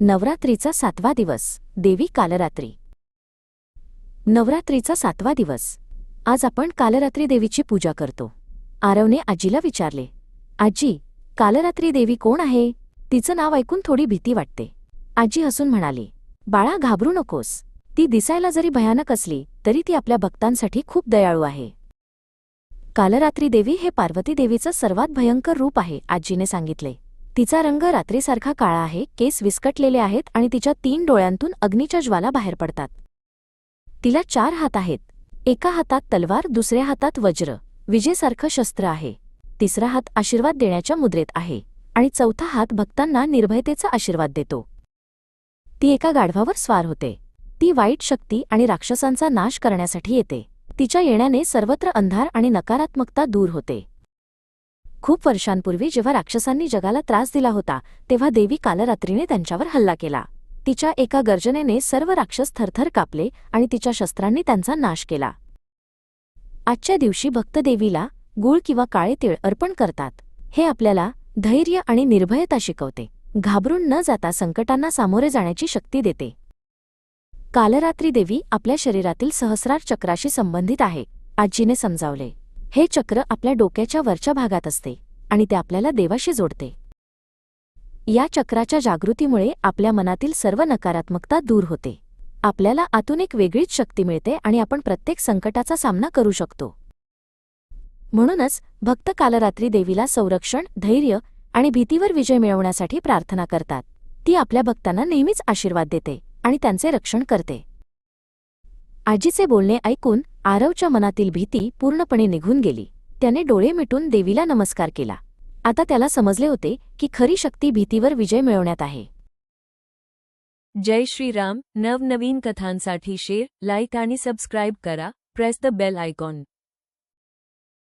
नवरात्रीचा सातवा दिवस देवी कालरात्री. नवरात्रीचा सातवा दिवस. आज आपण कालरात्री देवीची पूजा करतो. आरवने आजीला विचारले आजी कालरात्री देवी कोण आहे? तिचं नाव ऐकून थोडी भीती वाटते. आजी हसून म्हणाली बाळा घाबरू नकोस. ती दिसायला जरी भयानक असली तरी ती आपल्या भक्तांसाठी खूप दयाळू आहे. कालरात्री देवी हे पार्वती देवीचं सर्वात भयंकर रूप आहे आजीने सांगितले. तिचा रंग रात्रीसारखा काळा आहे केस विस्कटलेले आहेत आणि तिच्या तीन डोळ्यांतून अग्नीच्या ज्वाला बाहेर पडतात. तिला चार हात आहेत. एका हातात तलवार दुसऱ्या हातात वज्र. विजेसारखं शस्त्र आहे. तिसरा हात आशीर्वाद देण्याच्या मुद्रेत आहे आणि चौथा हात भक्तांना निर्भयतेचा आशीर्वाद देतो. ती एका गाढवावर स्वार होते. ती वाईट शक्ती आणि राक्षसांचा नाश करण्यासाठी येते. तिच्या येण्याने सर्वत्र अंधार आणि नकारात्मकता दूर होते. खूप वर्षांपूर्वी जेव्हा राक्षसांनी जगाला त्रास दिला होता तेव्हा देवी कालरात्रीने त्यांच्यावर हल्ला केला. तिच्या एका गर्जनेने सर्व राक्षस थरथर कापले आणि तिच्या शस्त्रांनी त्यांचा नाश केला. आजच्या दिवशी भक्त देवीला गूळ किंवा काळे तीळ अर्पण करतात. हे आपल्याला धैर्य आणि निर्भयता शिकवते. घाबरून न जाता संकटांना सामोरे जाण्याची शक्ती देते. कालरात्री देवी आपल्या शरीरातील सहस्रार चक्राशी संबंधित आहे आजीने समजावले. हे चक्र आपल्या डोक्याच्या वरच्या भागात असते आणि ते आपल्याला देवाशी जोडते. या चक्राच्या जागृतीमुळे आपल्या मनातील सर्व नकारात्मकता दूर होते. आपल्याला आतून एक वेगळीच शक्ती मिळते आणि आपण प्रत्येक संकटाचा सामना करू शकतो. म्हणूनच भक्त कालरात्री देवीला संरक्षण धैर्य आणि भीतीवर विजय मिळवण्यासाठी प्रार्थना करतात. ती आपल्या भक्तांना नेहमीच आशीर्वाद देते आणि त्यांचे रक्षण करते. आजीचे बोलणे ऐकून आरवच्या मनातील भीती पूर्णपणे निघून गेली. त्याने डोळे मिटून देवीला नमस्कार केला. आता त्याला समजले होते की खरी शक्ती भीतीवर विजय मिळवण्यात आहे. जय श्रीराम. नवनवीन कथांसाठी शेअर लाईक आणि सबस्क्राईब करा. Press the bell icon.